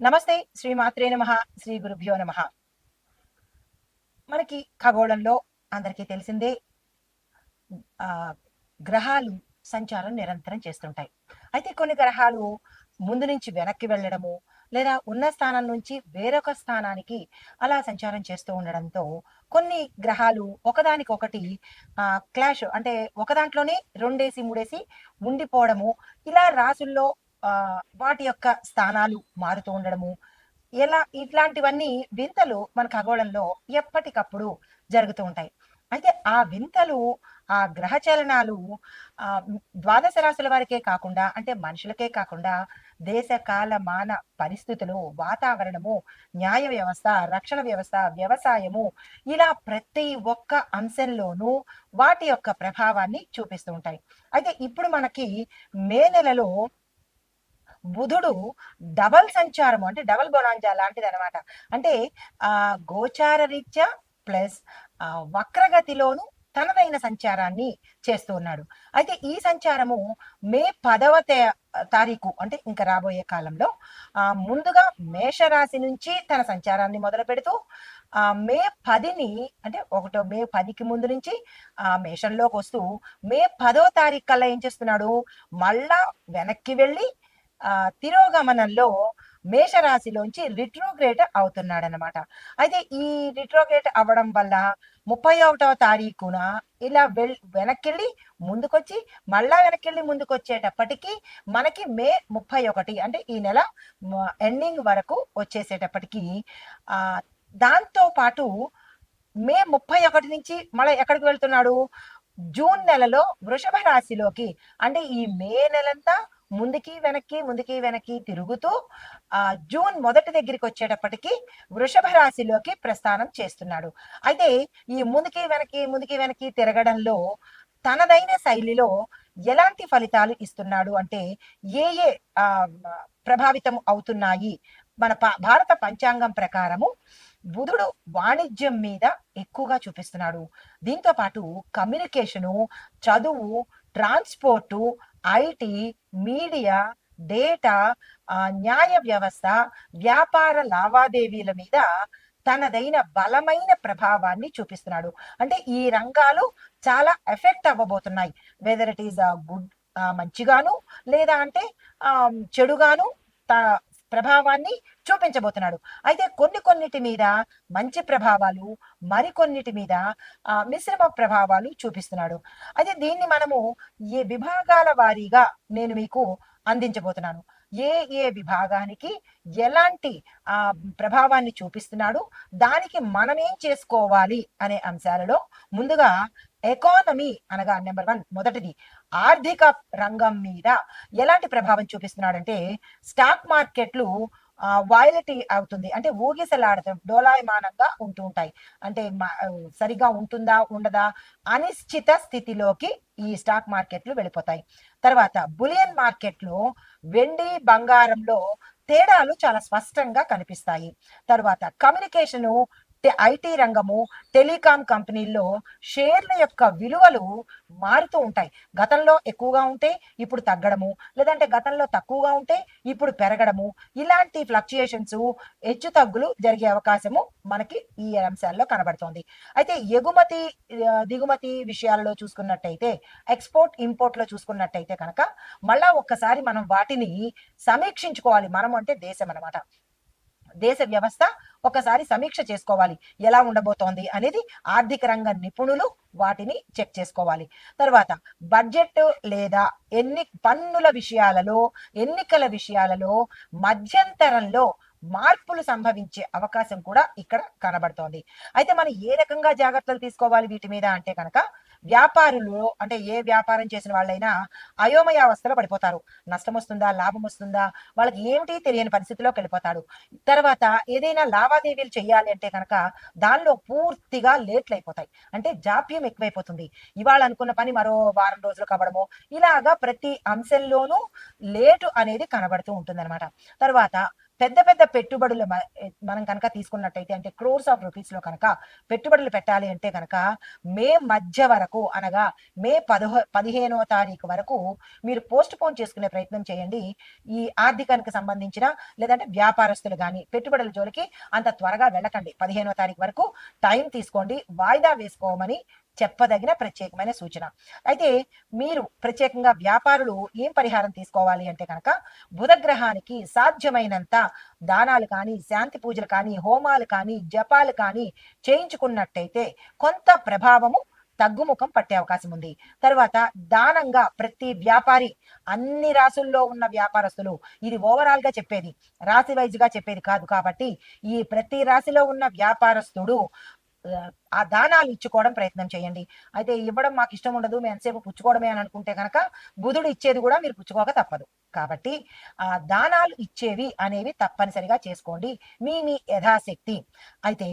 నమస్తే శ్రీ మాత్రే నమ శ్రీ గురుభ్యో నమ. మనకి ఖగోళంలో అందరికీ తెలిసిందే ఆ గ్రహాలు సంచారం నిరంతరం చేస్తుంటాయి. అయితే కొన్ని గ్రహాలు ముందు నుంచి వెనక్కి వెళ్ళడము లేదా ఉన్న స్థానం నుంచి వేరొక స్థానానికి అలా సంచారం చేస్తూ ఉండడంతో కొన్ని గ్రహాలు ఒకదానికొకటి ఆ క్లాష్ అంటే ఒక దాంట్లోనే రెండేసి మూడేసి ఉండిపోవడము ఇలా రాసుల్లో వాటి యొక్క స్థానాలు మారుతూ ఉండడము. ఇలా ఇట్లాంటివన్నీ వింతలు మన ఖగోళంలో ఎప్పటికప్పుడు జరుగుతూ ఉంటాయి. అయితే ఆ వింతలు ఆ గ్రహ చలనాలు ఆ ద్వాదశ రాశుల వారికే కాకుండా అంటే మనుషులకే కాకుండా దేశ కాల మాన పరిస్థితులు వాతావరణము న్యాయ వ్యవస్థ రక్షణ వ్యవస్థ వ్యవసాయము ఇలా ప్రతి ఒక్క అంశంలోనూ వాటి యొక్క ప్రభావాన్ని చూపిస్తూ ఉంటాయి. అయితే ఇప్పుడు మనకి మే నెలలో బుధుడు డబల్ సంచారం అంటే డబల్ బొనాంజా లాంటిది అనమాట అంటే ఆ గోచార రీత్యా ప్లస్ ఆ వక్రగతిలోను తనదైన సంచారాన్ని చేస్తూ ఉన్నాడు. అయితే ఈ సంచారము మే పదవ తారీఖు అంటే ఇంకా రాబోయే కాలంలో ఆ ముందుగా మేషరాశి నుంచి తన సంచారాన్ని మొదలు పెడుతూ ఆ మే పదిని అంటే ఒకటో మే పదికి ముందు నుంచి ఆ మేషంలోకి వస్తూ మే పదో తారీఖు కల్లా ఏం చేస్తున్నాడు? మళ్ళా వెనక్కి వెళ్ళి తిరోగమనంలో మేషరాశిలోంచి రిట్రోగ్రేట్ అవుతున్నాడు అనమాట అయితే ఈ రిట్రోగ్రేట్ అవ్వడం వల్ల ముప్పై ఒకటవ తారీఖున ఇలా వెల్ వెనక్కి ముందుకొచ్చి మళ్ళా వెనక్కి ముందుకొచ్చేటప్పటికీ మనకి మే ముప్పై ఒకటి అంటే ఈ నెల ఎండింగ్ వరకు వచ్చేసేటప్పటికి ఆ దాంతో పాటు మే ముప్పై ఒకటి నుంచి మళ్ళీ ఎక్కడికి వెళ్తున్నాడు? జూన్ నెలలో వృషభ రాశిలోకి. అంటే ఈ మే నెలంతా ముందుకి వెనక్కి ముందుకి వెనక్కి తిరుగుతూ ఆ జూన్ మొదటి దగ్గరికి వచ్చేటప్పటికి వృషభ రాశిలోకి ప్రస్థానం చేస్తున్నాడు. అయితే ఈ ముందుకి వెనక్కి ముందుకి వెనక్కి తిరగడంలో తనదైన శైలిలో ఎలాంటి ఫలితాలు ఇస్తున్నాడు అంటే ఏ ఏ ప్రభావితం అవుతున్నాయి? మన భారత పంచాంగం ప్రకారము బుధుడు వాణిజ్యం మీద ఎక్కువగా చూపిస్తున్నాడు. దీంతో పాటు కమ్యూనికేషను చదువు ట్రాన్స్పోర్టు ఐటీ మీడియా డేటా న్యాయ వ్యవస్థ వ్యాపార లావాదేవీల మీద తనదైన బలమైన ప్రభావాన్ని చూపిస్తున్నాడు. అంటే ఈ రంగాలు చాలా ఎఫెక్ట్ అవ్వబోతున్నాయి. వెదర్ ఇట్ ఈస్ గుడ్ మంచిగాను లేదా అంటే చెడుగాను త- ప్రభావాన్ని చూపించబోతున్నాడు. అయితే కొన్ని కొన్నిటి మీద మంచి ప్రభావాలు మరికొన్నిటి మీద ఆ, మిశ్రమ ప్రభావాలు చూపిస్తున్నాడు. అయితే దీన్ని మనము ఏ విభాగాల వారీగా నేను మీకు అందించబోతున్నాను? ఏ ఏ విభాగానికి ఎలాంటి ఆ ప్రభావాన్ని చూపిస్తున్నాడు? దానికి మనం ఏం చేసుకోవాలి అనే అంశాలలో ముందుగా ఎకానమీ అనగా నెంబర్ వన్ మొదటిది. ఆర్థిక రంగం మీద ఎలాంటి ప్రభావం చూపిస్తున్నాడంటే స్టాక్ మార్కెట్లు వాయిలటీ అవుతుంది. అంటే ఊగిసలాడటం డోలాయమానంగా ఉంటూ ఉంటాయి. అంటే సరిగా ఉంటుందా ఉండదా అనిశ్చిత స్థితిలోకి ఈ స్టాక్ మార్కెట్లు వెళ్ళిపోతాయి. తర్వాత బులియన్ మార్కెట్లో వెండి బంగారంలో తేడాలు చాలా స్పష్టంగా కనిపిస్తాయి. తర్వాత కమ్యూనికేషను ఐటీ రంగము టెలికాం కంపెనీల్లో షేర్ల యొక్క విలువలు మారుతూ ఉంటాయి. గతంలో ఎక్కువగా ఉంటే ఇప్పుడు తగ్గడము లేదంటే గతంలో తక్కువగా ఉంటే ఇప్పుడు పెరగడము. ఇలాంటి ఫ్లక్చుయేషన్స్ హెచ్చు తగ్గులు జరిగే అవకాశము మనకి ఈ అంశాల్లో కనబడుతోంది. అయితే ఎగుమతి దిగుమతి విషయాలలో చూసుకున్నట్టయితే ఎక్స్పోర్ట్ ఇంపోర్ట్లో చూసుకున్నట్టయితే కనుక మళ్ళా ఒక్కసారి మనం వాటిని సమీక్షించుకోవాలి. మనం అంటే దేశం అన్నమాట. దేశ వ్యవస్థ ఒకసారి సమీక్ష చేసుకోవాలి. ఎలా ఉండబోతోంది అనేది ఆర్థిక రంగ నిపుణులు వాటిని చెక్ చేసుకోవాలి. తర్వాత బడ్జెట్ లేదా ఎన్ని పన్నుల విషయాలలో ఎన్నికల విషయాలలో మధ్యంతరంలో మార్పులు సంభవించే అవకాశం కూడా ఇక్కడ కనబడుతోంది. అయితే మనం ఏ రకంగా జాగ్రత్తలు తీసుకోవాలి వీటి మీద అంటే కనుక వ్యాపారులు అంటే ఏ వ్యాపారం చేసిన వాళ్ళైనా అయోమయావస్థలో పడిపోతారు. నష్టం వస్తుందా లాభం వస్తుందా వాళ్ళకి ఏమిటి తెలియని పరిస్థితిలోకి వెళ్ళిపోతాడు. తర్వాత ఏదైనా లావాదేవీలు చేయాలి అంటే కనుక దానిలో పూర్తిగా లేట్లు అయిపోతాయి అంటే జాప్యం ఎక్కువైపోతుంది. ఇవాళ అనుకున్న పని మరో వారం రోజులు కావడము ఇలాగా ప్రతి అంశంలోనూ లేటు అనేది కనబడుతూ ఉంటుంది తర్వాత పెద్ద పెద్ద పెట్టుబడులు మ- మనం కనుక తీసుకున్నట్టయితే అంటే క్రోర్స్ ఆఫ్ రూపీస్లో కనుక పెట్టుబడులు పెట్టాలి అంటే కనుక మే మధ్య వరకు అనగా మే పదహో పదిహేనో తారీఖు వరకు మీరు పోస్ట్ పోన్ చేసుకునే ప్రయత్నం చేయండి. ఈ ఆర్థికానికి సంబంధించిన లేదంటే వ్యాపారస్తులు కానీ పెట్టుబడుల జోలికి అంత త్వరగా వెళ్ళకండి. పదిహేనో తారీఖు వరకు టైం తీసుకోండి. వాయిదా వేసుకోమని చెప్పదగిన ప్రత్యేకమైన సూచన. అయితే మీరు ప్రత్యేకంగా వ్యాపారులు ఏం పరిహారం తీసుకోవాలి అంటే కనుక బుధగ్రహానికి సాధ్యమైనంత దానాలు కానీ శాంతి పూజలు కానీ హోమాలు కానీ జపాలు కానీ చేయించుకున్నట్టయితే కొంత ప్రభావము తగ్గుముఖం పట్టే అవకాశం ఉంది. తర్వాత దానంగా ప్రతి వ్యాపారి అన్ని రాసుల్లో ఉన్న వ్యాపారస్తులు ఇది ఓవరాల్గా చెప్పేది రాశి వైజ్గా చెప్పేది కాదు కాబట్టి ఈ ప్రతి రాశిలో ఉన్న వ్యాపారస్తుడు ఆ, దానాలు ఇచ్చుకోవడం ప్రయత్నం చేయండి. అయితే ఇవ్వడం మాకు ఇష్టం ఉండదు మేము ఎంతసేపు పుచ్చుకోవడమే అని అనుకుంటే కనుక బుధుడు ఇచ్చేది కూడా మీరు పుచ్చుకోక తప్పదు. కాబట్టి ఆ దానాలు ఇచ్చేవి అనేవి తప్పనిసరిగా చేసుకోండి. మీ మీ యథాశక్తి. అయితే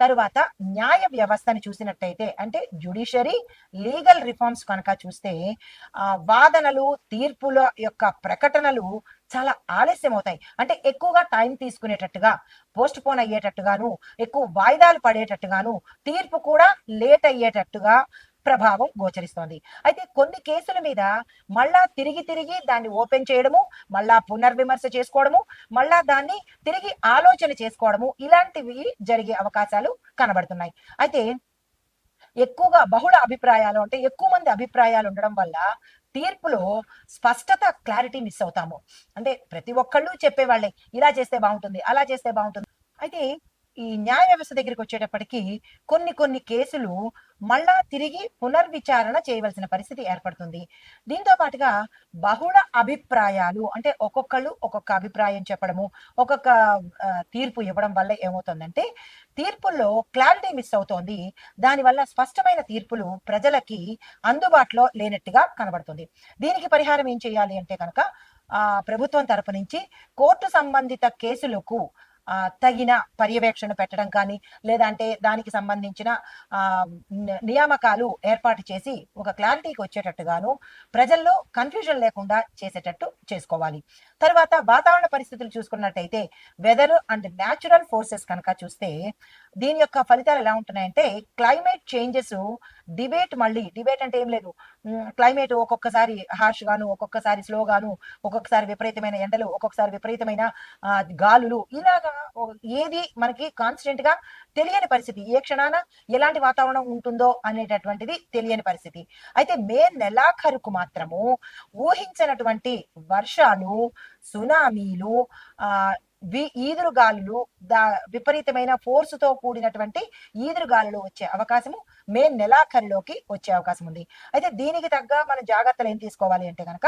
తరువాత న్యాయ వ్యవస్థని చూసినట్టయితే అంటే జ్యుడిషరీ లీగల్ రిఫార్మ్స్ కనుక చూస్తే ఆ వాదనలు తీర్పుల యొక్క ప్రకటనలు చాలా ఆలస్యం అవుతాయి. అంటే ఎక్కువగా టైం తీసుకునేటట్టుగా పోస్ట్ పోన్ అయ్యేటట్టుగాను ఎక్కువ వాయిదాలు పడేటట్టుగాను తీర్పు కూడా లేట్ అయ్యేటట్టుగా ప్రభావం గోచరిస్తోంది. అయితే కొన్ని కేసుల మీద మళ్ళా తిరిగి తిరిగి దాన్ని ఓపెన్ చేయడము మళ్ళా పునర్విమర్శ చేసుకోవడము మళ్ళా దాన్ని తిరిగి ఆలోచన చేసుకోవడము ఇలాంటివి జరిగే అవకాశాలు కనబడుతున్నాయి. అయితే ఎక్కువగా బహుళ అభిప్రాయాలు అంటే ఎక్కువ మంది అభిప్రాయాలు ఉండడం వల్ల తీర్పులో స్పష్టత క్లారిటీ మిస్ అవుతాము. అంటే ప్రతి ఒక్కళ్ళు చెప్పేవాళ్ళే ఇలా చేస్తే బాగుంటుంది అలా చేస్తే బాగుంటుంది. అయితే ఈ న్యాయ వ్యవస్థ దగ్గరికి వచ్చేటప్పటికి కొన్ని కొన్ని కేసులు మళ్ళా తిరిగి పునర్విచారణ చేయవలసిన పరిస్థితి ఏర్పడుతుంది. దీంతో పాటుగా బహుళ అభిప్రాయాలు అంటే ఒక్కొక్కళ్ళు ఒక్కొక్క అభిప్రాయం చెప్పడము ఒక్కొక్క తీర్పు ఇవ్వడం వల్ల ఏమవుతుందంటే తీర్పుల్లో క్లారిటీ మిస్ అవుతోంది. దానివల్ల స్పష్టమైన తీర్పులు ప్రజలకి అందుబాటులో లేనట్టుగా కనబడుతుంది. దీనికి పరిహారం ఏం చేయాలి అంటే కనుక ఆ ప్రభుత్వం తరపు నుంచి కోర్టు సంబంధిత కేసులకు తగిన పర్యవేక్షణ పెట్టడం కానీ లేదంటే దానికి సంబంధించిన నియామకాలు ఏర్పాటు చేసి ఒక క్లారిటీకి వచ్చేటట్టుగాను ప్రజల్లో కన్ఫ్యూజన్ లేకుండా చేసేటట్టు చేసుకోవాలి. తర్వాత వాతావరణ పరిస్థితులు చూసుకున్నట్టయితే వెదర్ అండ్ న్యాచురల్ ఫోర్సెస్ కనుక చూస్తే దీని యొక్క ఫలితాలు ఎలా ఉంటున్నాయంటే క్లైమేట్ చేంజెస్ డిబేట్ మళ్ళీ డిబేట్ అంటే ఏం లేదు. క్లైమేట్ ఒక్కొక్కసారి హార్ష్ గాను ఒక్కొక్కసారి స్లో గాను ఒక్కొక్కసారి విపరీతమైన ఎండలు ఒక్కొక్కసారి విపరీతమైన గాలులు ఇలాగా ఏది మనకి కాన్స్టెంట్గా తెలియని పరిస్థితి. ఏ క్షణాన ఎలాంటి వాతావరణం ఉంటుందో అనేటటువంటిది తెలియని పరిస్థితి. అయితే మే నెలాఖరుకు మాత్రము ఊహించినటువంటి వర్షాలు సునామీలు ఈదురు గాలులు ఈదురుగాలులు దా విపరీతమైన ఫోర్స్తో కూడినటువంటి ఈదురుగాలులు వచ్చే అవకాశము మే నెలాఖరులోకి వచ్చే అవకాశం ఉంది. అయితే దీనికి తగ్గ మన జాగ్రత్తలు ఏం తీసుకోవాలి అంటే కనుక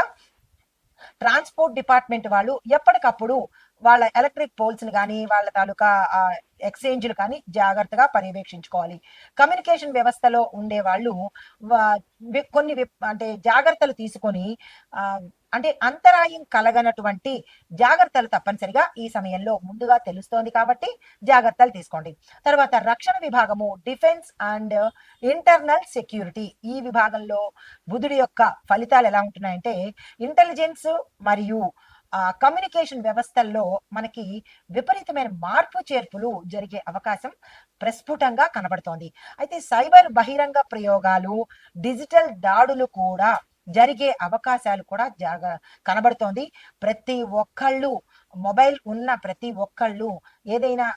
ట్రాన్స్పోర్ట్ డిపార్ట్మెంట్ వాళ్ళు ఎప్పటికప్పుడు వాళ్ళ ఎలక్ట్రిక్ పోల్స్ని కానీ వాళ్ళ తాలూకా ఎక్స్చేంజ్లు కానీ జాగ్రత్తగా పర్యవేక్షించుకోవాలి. కమ్యూనికేషన్ వ్యవస్థలో ఉండే వాళ్ళు కొన్ని అంటే జాగ్రత్తలు తీసుకొని అంటే అంతరాయం కలగనటువంటి జాగ్రత్తలు తప్పనిసరిగా ఈ సమయంలో ముందుగా తెలుస్తోంది కాబట్టి జాగ్రత్తలు తీసుకోండి. తర్వాత రక్షణ విభాగము డిఫెన్స్ అండ్ ఇంటర్నల్ సెక్యూరిటీ. ఈ విభాగంలో బుధుడి యొక్క ఫలితాలు ఎలా ఉంటున్నాయంటే ఇంటెలిజెన్స్ మరియు కమ్యూనికేషన్ వ్యవస్థల్లో మనకి విపరీతమైన మార్పు చేర్పులు జరిగే అవకాశం ప్రస్ఫుటంగా కనబడుతోంది. అయితే సైబర్ బహిరంగ ప్రయోగాలు డిజిటల్ దాడులు కూడా జరిగే అవకాశాలు కూడా జాగ కనబడుతోంది. ప్రతి ఒక్కళ్ళు మొబైల్ ఉన్న ప్రతి ఒక్కళ్ళు ఏదైనా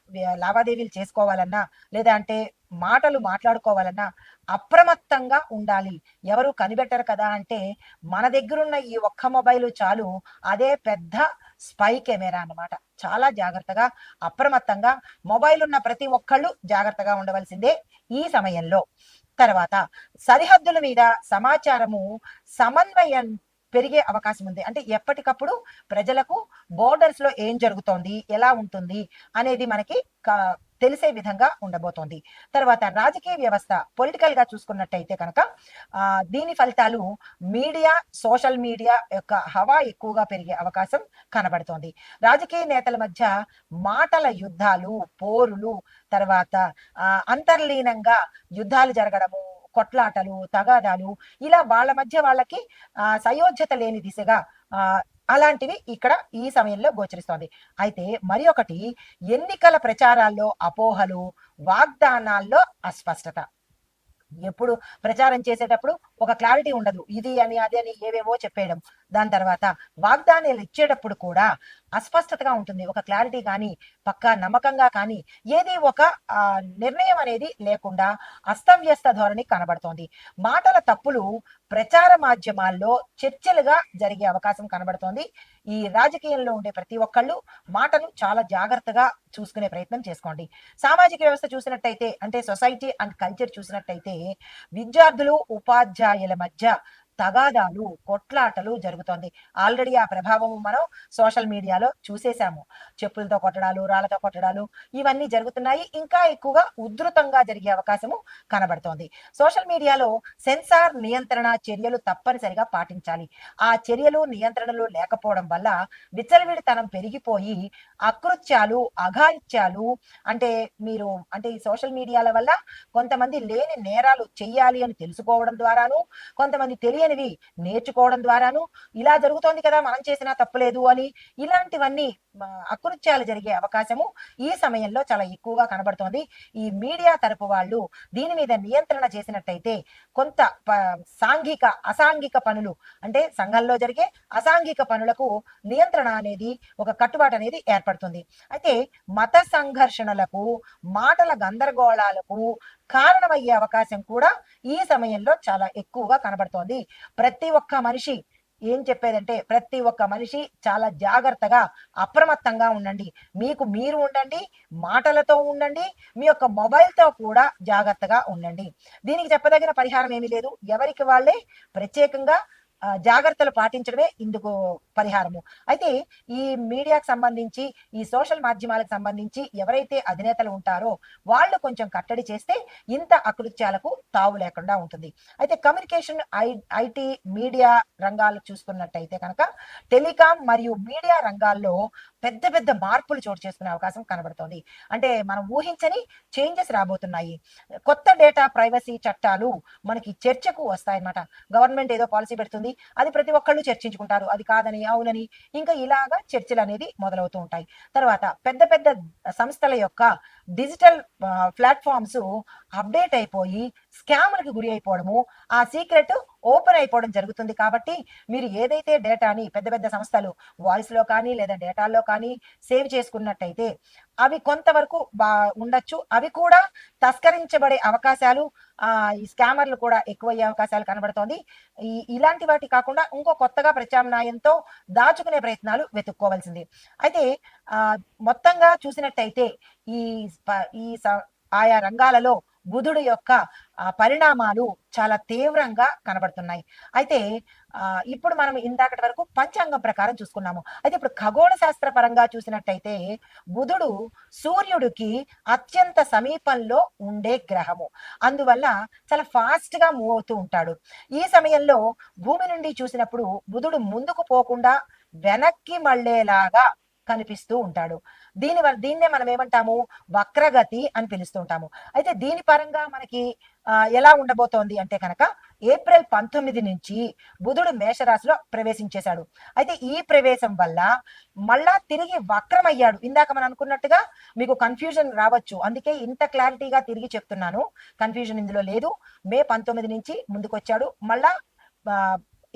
లావాదేవీలు చేసుకోవాలన్నా లేదా అంటే మాటలు మాట్లాడుకోవాలన్నా అప్రమత్తంగా ఉండాలి. ఎవరు కనిపెట్టరు కదా అంటే మన దగ్గరున్న ఈ ఒక్క మొబైల్ చాలు అదే పెద్ద స్పై కెమెరా అన్నమాట. చాలా జాగ్రత్తగా అప్రమత్తంగా మొబైల్ ఉన్న ప్రతి ఒక్కళ్ళు జాగ్రత్తగా ఉండవలసిందే ఈ సమయంలో. తర్వాత సరిహద్దుల మీద సమాచారము సమన్వయం పెరిగే అవకాశం ఉంది. అంటే ఎప్పటికప్పుడు ప్రజలకు బోర్డర్స్లో ఏం జరుగుతోంది ఎలా ఉంటుంది అనేది మనకి తెలిసే విధంగా ఉండబోతోంది. తర్వాత రాజకీయ వ్యవస్థ పొలిటికల్గా చూసుకున్నట్టయితే కనుక దీని ఫలితాలు మీడియా సోషల్ మీడియా యొక్క హవా ఎక్కువగా పెరిగే అవకాశం కనబడుతోంది. రాజకీయ నేతల మధ్య మాటల యుద్ధాలు పోరులు తర్వాత అంతర్లీనంగా యుద్ధాలు జరగడము కొట్లాటలు తగాదాలు ఇలా వాళ్ళ మధ్య వాళ్ళకి సయోధ్యత లేని దిశగా అలాంటివి ఇక్కడ ఈ సమయంలో గోచరిస్తోంది. అయితే మరి ఒకటి ఎన్నికల ప్రచారాల్లో అపోహలు వాగ్దానాల్లో అస్పష్టత. ఎప్పుడు ప్రచారం చేసేటప్పుడు ఒక క్లారిటీ ఉండదు. ఇది అని అది అని ఏవేవో చెప్పేయడం. దాని తర్వాత వాగ్దానాలు ఇచ్చేటప్పుడు కూడా అస్పష్టతగా ఉంటుంది. ఒక క్లారిటీ కానీ పక్కా నమ్మకంగా కానీ ఏది ఒక నిర్ణయం అనేది లేకుండా అస్తవ్యస్త ధోరణి కనబడుతోంది. మాటల తప్పులు ప్రచార మాధ్యమాల్లో చర్చలుగా జరిగే అవకాశం కనబడుతోంది. ఈ రాజకీయంలో ఉండే ప్రతి ఒక్కళ్ళు మాటను చాలా జాగ్రత్తగా చూసుకునే ప్రయత్నం చేసుకోండి. సామాజిక వ్యవస్థ చూసినట్టయితే అంటే సొసైటీ అండ్ కల్చర్ చూసినట్టయితే విద్యార్థులు ఉపాధ్యాయుల మధ్య తగాదాలు కొట్లాటలు జరుగుతోంది. ఆల్రెడీ ఆ ప్రభావం మనం సోషల్ మీడియాలో చూసేశాము. చెప్పులతో కొట్టడాలు రాళ్ళతో కొట్టడాలు ఇవన్నీ జరుగుతున్నాయి. ఇంకా ఎక్కువగా ఉధృతంగా జరిగే అవకాశము కనబడుతోంది. సోషల్ మీడియాలో సెన్సార్ నియంత్రణ చర్యలు తప్పనిసరిగా పాటించాలి. ఆ చర్యలు నియంత్రణలు లేకపోవడం వల్ల విచ్చలవిడితనం పెరిగిపోయి అకృత్యాలు అఘాయిత్యాలు అంటే మీరు అంటే ఈ సోషల్ మీడియాల వల్ల కొంతమంది లేని నేరాలు చెయ్యాలి అని తెలుసుకోవడం ద్వారాను కొంతమంది తెలియనివి నేర్చుకోవడం ద్వారాను ఇలా జరుగుతోంది కదా మనం చేసినా తప్పులేదు అని ఇలాంటివన్నీ అకృత్యాలు జరిగే అవకాశము ఈ సమయంలో చాలా ఎక్కువగా కనబడుతోంది. ఈ మీడియా తరపు వాళ్ళు దీని మీద నియంత్రణ చేసినట్టయితే కొంత సాంఘిక అసాంఘిక పనులు అంటే సంఘంలో జరిగే అసాంఘిక పనులకు నియంత్రణ అనేది ఒక కట్టుబాటు అనేది ఏర్పడుతుంది. అయితే మత సంఘర్షణలకు మాటల గందరగోళాలకు కారణమయ్యే అవకాశం కూడా ఈ సమయంలో చాలా ఎక్కువగా కనబడుతోంది. ప్రతి ఒక్క మనిషి ఏం చెప్పేదంటే ప్రతి ఒక్క మనిషి చాలా జాగ్రత్తగా అప్రమత్తంగా ఉండండి. మీకు మీరు ఉండండి మాటలతో ఉండండి మీ యొక్క మొబైల్తో కూడా జాగ్రత్తగా ఉండండి. దీనికి చెప్పదగిన పరిహారం ఏమీ లేదు. ఎవరికి వాళ్ళే? ప్రత్యేకంగా జాగ్రత్తలు పాటించడమే ఇందుకు పరిహారము. అయితే ఈ మీడియాకు సంబంధించి ఈ సోషల్ మాధ్యమాలకు సంబంధించి ఎవరైతే అధినేతలు ఉంటారో వాళ్ళు కొంచెం కట్టడి చేస్తే ఇంత అకృత్యాలకు తావు లేకుండా ఉంటుంది. అయితే కమ్యూనికేషన్ ఐ ఐటీ మీడియా రంగాలు చూసుకున్నట్టయితే కనుక టెలికాం మరియు మీడియా రంగాల్లో పెద్ద పెద్ద మార్పులు చోటు చేసుకునే అవకాశం కనబడుతోంది. అంటే మనం ఊహించని చేంజెస్ రాబోతున్నాయి. కొత్త డేటా ప్రైవసీ చట్టాలు మనకి చర్చకు వస్తాయన్నమాట. గవర్నమెంట్ ఏదో పాలసీ పెడుతుంది అది ప్రతి ఒక్కళ్ళు చర్చించుకుంటారు. అది కాదని అవునని ఇంకా ఇలాగా చర్చలు అనేది మొదలవుతూ ఉంటాయి. తర్వాత పెద్ద పెద్ద సంస్థల యొక్క డిజిటల్ ప్లాట్ఫామ్స్ అప్డేట్ అయిపోయి స్కామ్లకు గురి అయిపోవడము ఆ సీక్రెట్ ఓపెన్ అయిపోవడం జరుగుతుంది కాబట్టి మీరు ఏదైతే డేటాని పెద్ద పెద్ద సంస్థలు వాయిస్లో కానీ లేదా డేటాల్లో కానీ సేవ్ చేసుకున్నట్టయితే అవి కొంతవరకు బా ఉండొచ్చు. అవి కూడా తస్కరించబడే అవకాశాలు ఈ స్కామర్లు కూడా ఎక్కువయ్యే అవకాశాలు కనబడుతోంది. ఈ ఇలాంటి వాటి కాకుండా ఇంకో కొత్తగా ప్రత్యామ్నాయంతో దాచుకునే ప్రయత్నాలు వెతుక్కోవాల్సింది. అయితే మొత్తంగా చూసినట్టయితే ఈ ఈ స- ఆయా రంగాలలో బుధుడు యొక్క పరిణామాలు చాలా తీవ్రంగా కనబడుతున్నాయి. అయితే ఇప్పుడు మనం ఇందాకటి వరకు పంచాంగం ప్రకారం చూసుకున్నాము. అయితే ఇప్పుడు ఖగోళ శాస్త్ర పరంగా చూసినట్టయితే బుధుడు సూర్యుడికి అత్యంత సమీపంలో ఉండే గ్రహము. అందువల్ల చాలా ఫాస్ట్గా మూవ్ అవుతూ ఉంటాడు. ఈ సమయంలో భూమి నుండి చూసినప్పుడు బుధుడు ముందుకు పోకుండా వెనక్కి మళ్ళేలాగా కనిపిస్తూ ఉంటాడు. దీని వల్ల దీన్నే మనం ఏమంటాము? వక్రగతి అని పిలుస్తూ ఉంటాము. అయితే దీని పరంగా మనకి ఎలా ఉండబోతోంది అంటే కనుక ఏప్రిల్ పంతొమ్మిది నుంచి బుధుడు మేషరాశిలో ప్రవేశించేశాడు. అయితే ఈ ప్రవేశం వల్ల మళ్ళా తిరిగి వక్రమయ్యాడు. ఇందాక మనం అనుకున్నట్టుగా మీకు కన్ఫ్యూజన్ రావచ్చు. అందుకే ఇంత క్లారిటీగా తిరిగి చెప్తున్నాను. కన్ఫ్యూజన్ ఇందులో లేదు. మే పంతొమ్మిది నుంచి ముందుకొచ్చాడు. మళ్ళా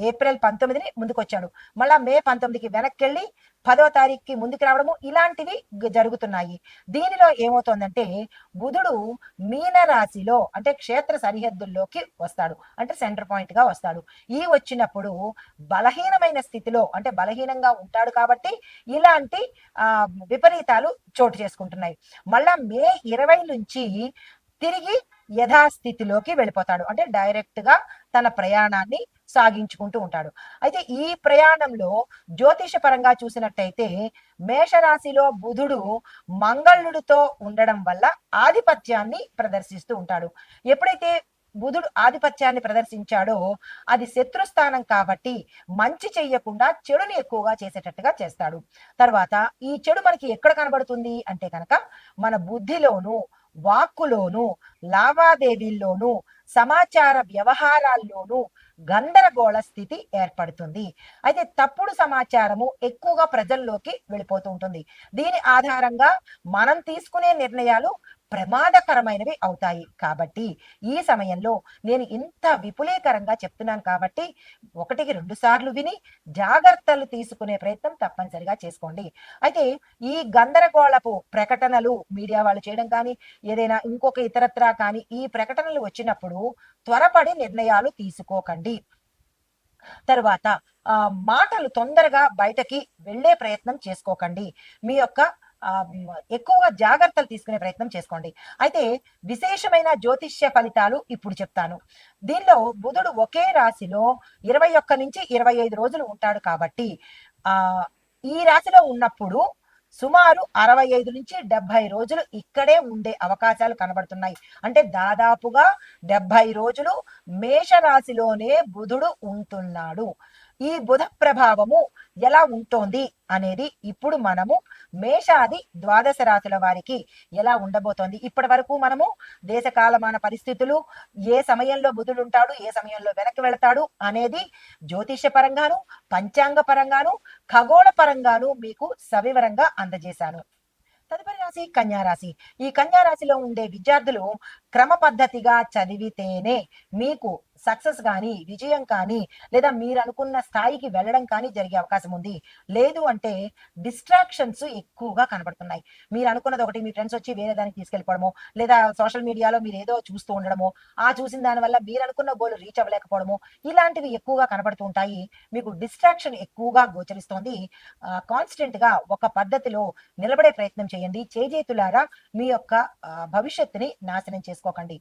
ఏప్రిల్ పంతొమ్మిదిని ముందుకొచ్చాడు. మళ్ళా మే పంతొమ్మిదికి వెనక్కి వెళ్ళి పదో తారీఖుకి ముందుకు రావడము ఇలాంటివి జరుగుతున్నాయి. దీనిలో ఏమవుతోందంటే బుధుడు మీన రాశిలో అంటే క్షేత్ర సరిహద్దుల్లోకి వస్తాడు. అంటే సెంటర్ పాయింట్గా వస్తాడు. ఈ వచ్చినప్పుడు బలహీనమైన స్థితిలో అంటే బలహీనంగా ఉంటాడు కాబట్టి ఇలాంటి విపరీతాలు చోటు చేసుకుంటున్నాయి. మళ్ళా మే ఇరవై నుంచి తిరిగి యథాస్థితిలోకి వెళ్ళిపోతాడు. అంటే డైరెక్ట్గా తన ప్రయాణాన్ని సాగించుకుంటూ ఉంటాడు. అయితే ఈ ప్రయాణంలో జ్యోతిష పరంగా చూసినట్టయితే మేషరాశిలో బుధుడు మంగళుడితో ఉండడం వల్ల ఆధిపత్యాన్ని ప్రదర్శిస్తూ ఉంటాడు. ఎప్పుడైతే బుధుడు ఆధిపత్యాన్ని ప్రదర్శించాడో అది శత్రుస్థానం కాబట్టి మంచి చెయ్యకుండా చెడుని ఎక్కువగా చేసేటట్టుగా చేస్తాడు. తర్వాత ఈ చెడు మనకి ఎక్కడ కనబడుతుంది అంటే కనుక మన బుద్ధిలోను వాక్కులోను లావాదేవీల్లోనూ సమాచార వ్యవహారాల్లోనూ గందరగోళ స్థితి ఏర్పడుతుంది. అయితే తప్పుడు సమాచారము ఎక్కువగా ప్రజల్లోకి వెళ్ళిపోతూ ఉంటుంది. దీని ఆధారంగా మనం తీసుకునే నిర్ణయాలు ప్రమాదకరమైనవి అవుతాయి. కాబట్టి ఈ సమయంలో నేను ఇంత విపులీకరంగా చెప్తున్నాను కాబట్టి ఒకటికి రెండు సార్లు విని జాగ్రత్తలు తీసుకునే ప్రయత్నం తప్పనిసరిగా చేసుకోండి. అయితే ఈ గందరగోళపు ప్రకటనలు మీడియా వాళ్ళు చేయడం కానీ ఏదైనా ఇంకొక ఇతరత్రా కానీ ఈ ప్రకటనలు వచ్చినప్పుడు త్వరపడి నిర్ణయాలు తీసుకోకండి. తర్వాత ఆ, మాటలు తొందరగా బయటకి వెళ్ళే ప్రయత్నం చేసుకోకండి. మీ యొక్క ఎక్కువగా జాగ్రత్తలు తీసుకునే ప్రయత్నం చేసుకోండి. అయితే విశేషమైన జ్యోతిష్య ఫలితాలు ఇప్పుడు చెప్తాను. దీనిలో బుధుడు ఒకే రాశిలో ఇరవై ఒక్క నుంచి ఇరవై ఐదు రోజులు ఉంటాడు కాబట్టి ఆ ఈ రాశిలో ఉన్నప్పుడు సుమారు అరవై ఐదు నుంచి డెబ్బై రోజులు ఇక్కడే ఉండే అవకాశాలు కనబడుతున్నాయి. అంటే దాదాపుగా డెబ్బై రోజులు మేషరాశిలోనే బుధుడు ఉంటున్నాడు. ఈ బుధ ప్రభావము ఎలా ఉంటోంది అనేది ఇప్పుడు మనము మేషాది ద్వాదశ రాశుల వారికి ఎలా ఉండబోతోంది? ఇప్పటి వరకు మనము దేశకాలమాన పరిస్థితులు ఏ సమయంలో బుధుడు ఉంటాడు ఏ సమయంలో వెనక్కి వెళతాడు అనేది జ్యోతిష పరంగాను పంచాంగ పరంగాను ఖగోళ పరంగాను మీకు సవివరంగా అందజేశాను. తదుపరి రాశి కన్యారాశి ఈ కన్యారాశిలో ఉండే విద్యార్థులు క్రమ పద్ధతిగా చదివితేనే మీకు సక్సెస్ కానీ విజయం కానీ లేదా మీరు అనుకున్న స్థాయికి వెళ్ళడం కానీ జరిగే అవకాశం ఉంది. లేదు అంటే డిస్ట్రాక్షన్స్ ఎక్కువగా కనబడుతున్నాయి. మీరు అనుకున్నది ఒకటి మీ ఫ్రెండ్స్ వచ్చి వేరే దానికి తీసుకెళ్ళిపోవడము లేదా సోషల్ మీడియాలో మీరు ఏదో చూస్తూ ఉండడము ఆ చూసిన దానివల్ల మీరు అనుకున్న గోల్ రీచ్ అవ్వలేకపోవడము ఇలాంటివి ఎక్కువగా కనబడుతూ ఉంటాయి. మీకు డిస్ట్రాక్షన్ ఎక్కువగా గోచరిస్తోంది. కాన్స్టెంట్గా ఒక పద్ధతిలో నిలబడే ప్రయత్నం చేయండి. చేజేతులారా మీ యొక్క భవిష్యత్తుని నాశనం చేసుకోకండి.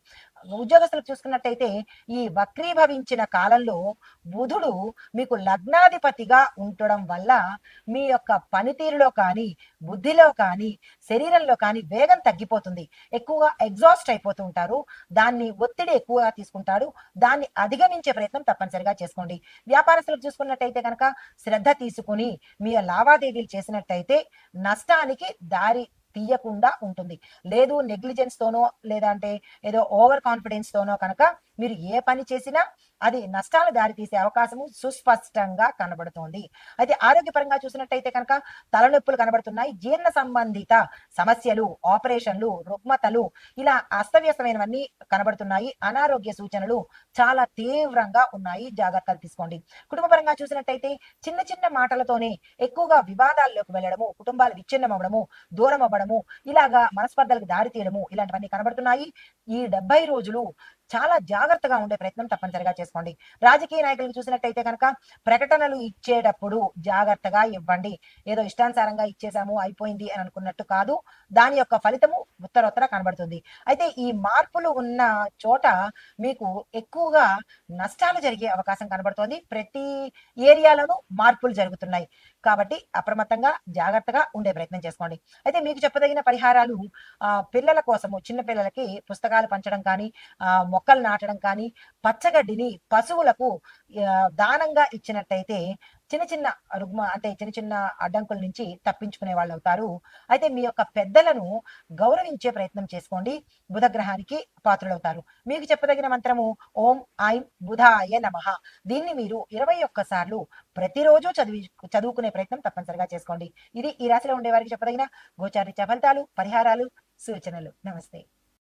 ఉద్యోగస్తులకు చూసుకున్నట్టయితే ఈ వక్రీభవించిన కాలంలో బుధుడు మీకు లగ్నాధిపతిగా ఉండడం వల్ల మీ యొక్క పనితీరులో కానీ బుద్ధిలో కానీ శరీరంలో కానీ వేగం తగ్గిపోతుంది. ఎక్కువగా ఎగ్జాస్ట్ అయిపోతూ ఉంటారు. దాన్ని ఒత్తిడి ఎక్కువగా తీసుకుంటారు దాన్ని అధిగమించే ప్రయత్నం తప్పనిసరిగా చేసుకోండి. వ్యాపారస్తులకు చూసుకున్నట్టయితే కనుక శ్రద్ధ తీసుకుని మీ లావాదేవీలు చేసినట్టయితే నష్టానికి దారి తీయకుండా ఉంటుంది. లేదు నెగ్లిజెన్స్ తోనో లేదంటే ఏదో ఓవర్ కాన్ఫిడెన్స్ తోనో కనుక మీరు ఏ పని చేసినా అది నష్టాలు దారితీసే అవకాశము సుస్పష్టంగా కనబడుతోంది. అయితే ఆరోగ్యపరంగా చూసినట్టయితే కనుక తలనొప్పులు కనబడుతున్నాయి. జీర్ణ సంబంధిత సమస్యలు ఆపరేషన్లు రుగ్మతలు ఇలా అస్తవ్యస్తమైనవన్నీ కనబడుతున్నాయి. అనారోగ్య సూచనలు చాలా తీవ్రంగా ఉన్నాయి. జాగ్రత్తలు తీసుకోండి. కుటుంబపరంగా చూసినట్టయితే చిన్న చిన్న మాటలతోనే ఎక్కువగా వివాదాల్లోకి వెళ్ళడము కుటుంబాలు విచ్ఛిన్నం అవ్వడము దూరం అవ్వడము ఇలాగా మనస్పర్ధలకు దారి తీయడము ఇలాంటివన్నీ కనబడుతున్నాయి. ఈ డెబ్బై రోజులు చాలా జాగ్రత్తగా ఉండే ప్రయత్నం తప్పనిసరిగా చేసుకోండి. రాజకీయ నాయకులకు చూసినట్టయితే కనుక ప్రకటనలు ఇచ్చేటప్పుడు జాగ్రత్తగా ఇవ్వండి. ఏదో ఇష్టానుసారంగా ఇచ్చేసాము అయిపోయింది అని అనుకున్నట్టు కాదు. దాని యొక్క ఫలితము ఉత్తరోత్తర కనబడుతుంది. అయితే ఈ మార్పులు ఉన్న చోట మీకు ఎక్కువగా నష్టాలు జరిగే అవకాశం కనబడుతోంది. ప్రతి ఏరియాలోనూ మార్పులు జరుగుతున్నాయి. కాబట్టి అప్రమత్తంగా జాగ్రత్తగా ఉండే ప్రయత్నం చేసుకోండి. అయితే మీకు చెప్పదగిన పరిహారాలు ఆ పిల్లల కోసము చిన్న పిల్లలకి పుస్తకాలు పంచడం కానీ మొక్కలు నాటడం కానీ పచ్చగడ్డిని పశువులకు దానంగా ఇచ్చినట్టయితే చిన్న చిన్న రుగ్మ అంటే చిన్న చిన్న అడ్డంకుల నుంచి తప్పించుకునే వాళ్ళు అవుతారు. అయితే మీ యొక్క పెద్దలను గౌరవించే ప్రయత్నం చేసుకోండి. బుధగ్రహానికి పాత్రులవుతారు. మీకు చెప్పదగిన మంత్రము ఓం ఐం బుధాయ నమః. దీన్ని మీరు ఇరవై ఒక్కసార్లు ప్రతిరోజు చదివి చదువుకునే ప్రయత్నం తప్పనిసరిగా చేసుకోండి. ఇది ఈ రాశిలో ఉండే వారికి చెప్పదగిన గోచారిత్య ఫలితాలు పరిహారాలు సూచనలు. నమస్తే.